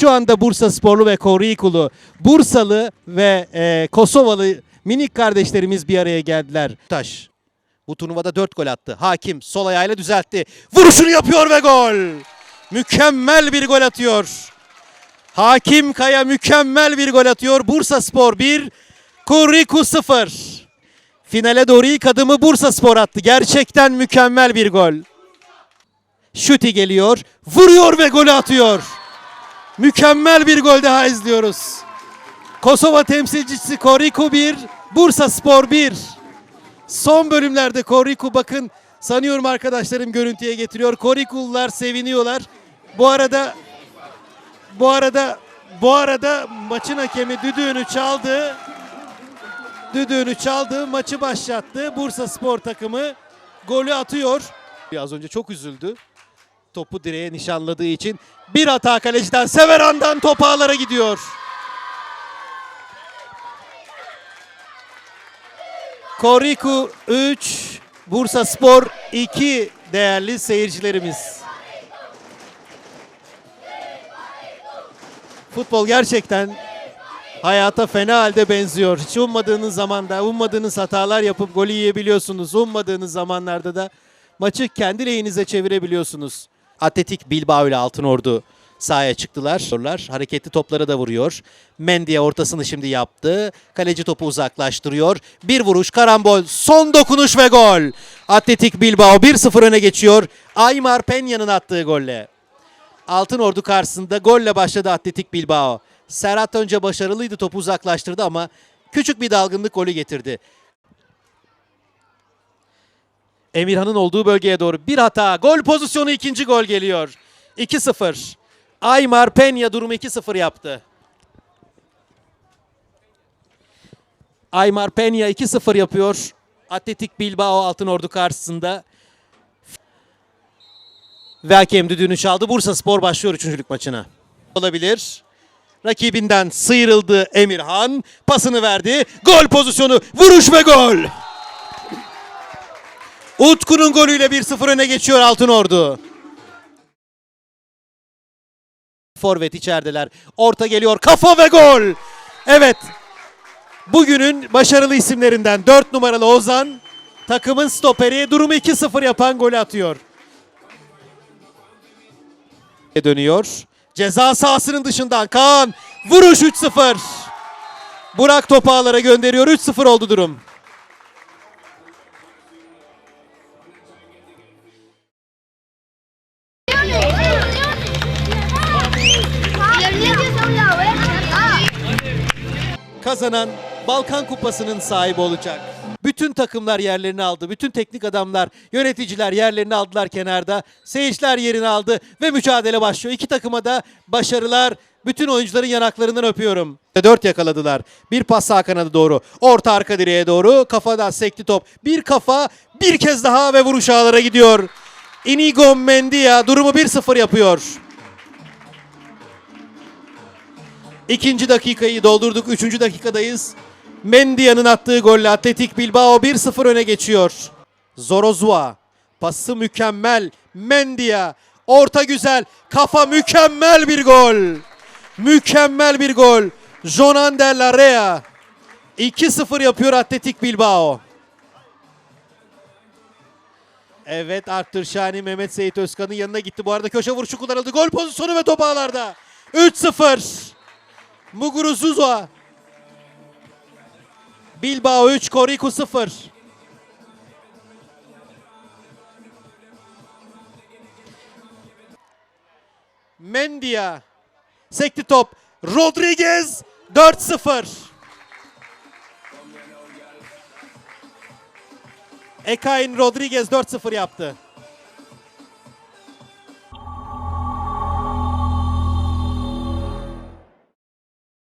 Şu anda Bursa Sporlu ve Korikulu, Bursalı ve e, Kosovalı minik kardeşlerimiz bir araya geldiler. Taş bu turnuvada 4 gol attı. Hakim sol ayağıyla düzeltti. Vuruşunu yapıyor ve gol. Mükemmel bir gol atıyor. Hakim Kaya mükemmel bir gol atıyor. Bursa Spor 1, Kuriku 0. Finale doğru ilk adımı Bursa Spor attı. Gerçekten mükemmel bir gol. Şuti geliyor. Vuruyor ve golü atıyor. Mükemmel bir gol daha izliyoruz. Kosova temsilcisi Koriku 1, Bursa Spor 1. Son bölümlerde Koriku bakın sanıyorum arkadaşlarım görüntüye getiriyor. Korikulular seviniyorlar. Bu arada bu arada bu arada maçın hakemi düdüğünü çaldı. Düdüğünü çaldı, maçı başlattı. Bursa Spor takımı golü atıyor. Az önce çok üzüldü. Topu direğe nişanladığı için bir hata kaleciden Severan'dan top ağlara gidiyor. Koriku 3, Bursa Spor 2 değerli seyircilerimiz. Futbol gerçekten hayata fena halde benziyor. Hiç ummadığınız zamanda, ummadığınız hatalar yapıp golü yiyebiliyorsunuz. Ummadığınız zamanlarda da maçı kendi lehinize çevirebiliyorsunuz. Atletik Bilbao ile Altınordu sahaya çıktılar. Hareketli toplara da vuruyor. Mendy'e ortasını şimdi yaptı. Kaleci topu uzaklaştırıyor. Bir vuruş, karambol, son dokunuş ve gol. Atletik Bilbao 1-0 öne geçiyor. Aymar Peña'nın attığı golle. Altınordu karşısında golle başladı Atletik Bilbao. Serhat önce başarılıydı topu uzaklaştırdı ama küçük bir dalgınlık golü getirdi. Emirhan'ın olduğu bölgeye doğru bir hata. Gol pozisyonu ikinci gol geliyor. 2-0. Aymar Peña durumu 2-0 yaptı. Aymar Peña 2-0 yapıyor. Atletik Bilbao Altınordu karşısında. Ve hakem düdüğünü çaldı. Bursa Spor başlıyor üçüncülük maçına. Olabilir. Rakibinden sıyrıldı Emirhan. Pasını verdi. Gol pozisyonu. Vuruş ve gol. Utku'nun golüyle 1-0 öne geçiyor Altınordu. Forvet içerideler. Orta geliyor. Kafa ve gol. Evet. Bugünün başarılı isimlerinden 4 numaralı Ozan takımın stoperi durumu 2-0 yapan golü atıyor. Dönüyor. Ceza sahasının dışından Kaan vuruş 3-0. Burak topu ağlara gönderiyor. 3-0 oldu durum. Kazanan Balkan Kupası'nın sahibi olacak. Bütün takımlar yerlerini aldı. Bütün teknik adamlar, yöneticiler yerlerini aldılar kenarda. Seyirciler yerini aldı ve mücadele başlıyor. İki takıma da başarılar. Bütün oyuncuların yanaklarından öpüyorum. Dört yakaladılar. Bir pas sağ kanada doğru. Orta arka direğe doğru. Kafadan sekti top. Bir kafa bir kez daha ve vuruş ağlara gidiyor. Inigo Mendia durumu 1-0 yapıyor. İkinci dakikayı doldurduk. Üçüncü dakikadayız. Mendia'nın attığı golle Atletik Bilbao 1-0 öne geçiyor. Zorozua. Pası mükemmel. Mendia. Orta güzel. Kafa mükemmel bir gol. Mükemmel bir gol. Jonan de la Rea. 2-0 yapıyor Atletik Bilbao. Evet Artur Şani Mehmet Seyit Özkan'ın yanına gitti. Bu arada köşe vuruşu kullanıldı. Gol pozisyonu ve top ağlarda. 3-0. Muguruzuza. Bilbao 3, Koriku 0. Mendia. Sekti top. Rodriguez 4-0. Ekain Rodriguez 4-0 yaptı.